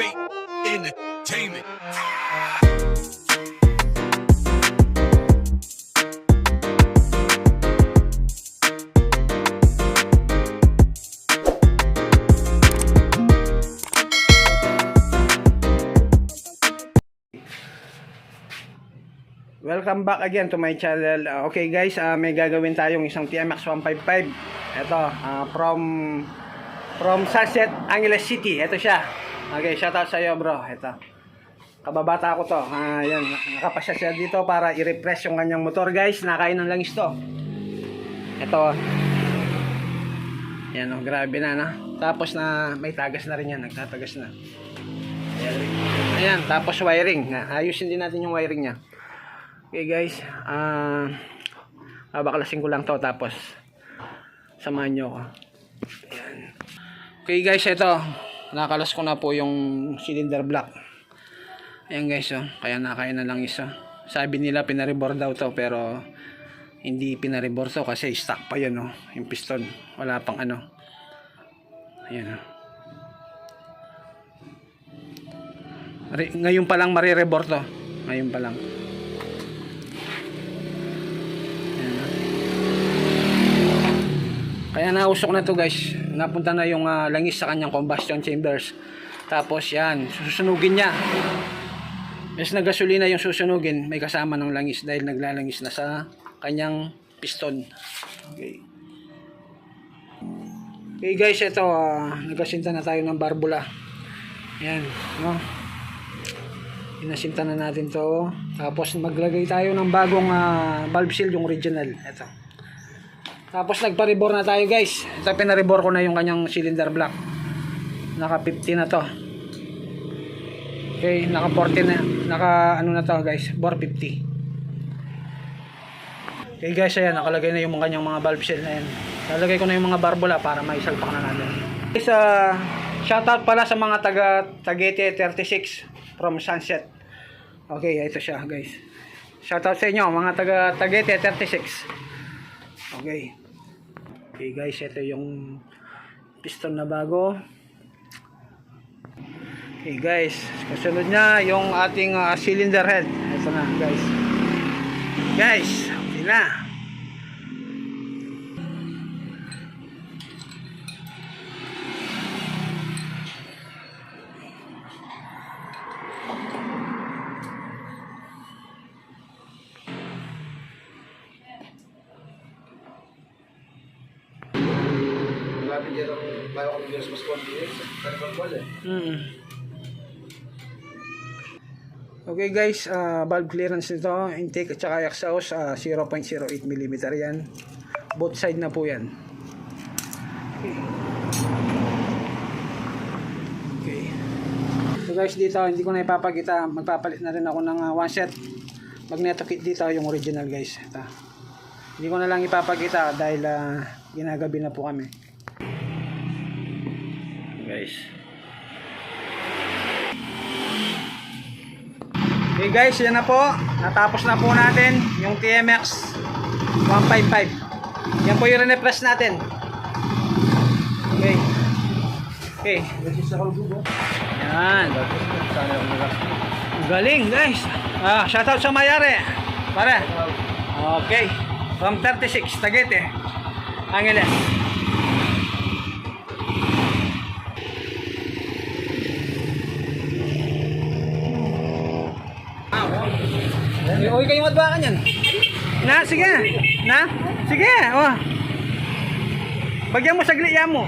Bait Entertainment. Welcome back again to my channel. Uh, okay guys, uh, may gagawin tayong isang TMX 155. Ito, uh, from from Sunset Angeles City. Ito siya. Okay, shout out sa iyo bro. Ito. Kababata ko to. Ah, yan, nakapasya siya dito para i-refresh yung kanyang motor guys. Nakain ng langis to. Ito. Yan oh, grabe na na. Tapos na may tagas na rin yan, nagtatagas na. Ayan, tapos wiring. Ayusin din natin yung wiring niya. Okay guys, ah babaklasin ko lang to tapos samahan nyo ako. Ayan. Okay guys, ito. Nakalas ko na po yung cylinder block. Ayan guys, oh. kaya nakain na lang isa. Sabi nila pinaribor daw to pero hindi pinaribor to kasi stock pa yun oh, yung piston. Wala pang ano. Ayan oh. Re- ngayon pa lang marirebor to. Ngayon pa lang. Kaya nausok na to guys. Napunta na yung ah, langis sa kanyang combustion chambers. Tapos yan, susunugin niya. Yes, na gasolina yung susunugin, may kasama ng langis dahil naglalangis na sa kanyang piston. Okay. Okay guys, ito ah, nagasinta na tayo ng barbula. Yan, no? Inasinta na natin to. Tapos maglagay tayo ng bagong ah, valve seal, yung original. Ito. Tapos nagpa-rebore na tayo guys. Ito pina-rebore ko na yung kanyang cylinder block. Naka 50 na to. Okay, naka 40 na. Naka ano na to guys, bore 50. Okay guys, ayan, nakalagay na yung kanyang mga valve seal na yan. Nalagay ko na yung mga barbula para maisalpak na natin. Guys, uh, shoutout pala sa mga taga Tagaytay 36 from Sunset. Okay, ito siya guys. Shoutout sa inyo mga taga Tagaytay 36. Okay. Okay guys, ito yung piston na bago. Okay guys, kasunod niya yung ating ah, cylinder head. Ito na guys. Guys, okay na. Malapit yan ang bago kami dyan sa Pascual Diaz. Carnival Ball eh. Mm. Okay guys, ah, valve clearance nito, intake at saka exhaust, ah, 0.08 mm yan. Both side na po yan. Okay. So guys, dito hindi ko na ipapakita, magpapalit na rin ako ng ah, one set magneto kit dito yung original guys. Ito. Hindi ko na lang ipapakita dahil ah, ginagabi na po kami. Guys. Okay guys, yan na po. Natapos na po natin yung TMX 155. Yan po yung rene-press natin. Okay. Okay. Yan. Galing guys. Ah, shoutout sa mayari. Pare. Okay. From 36, Tagaytay. Angeles. Eh, Uy, kayong madbakan yan. Na, sige. Na? Sige. Oh. Bagyan mo saglit yan mo.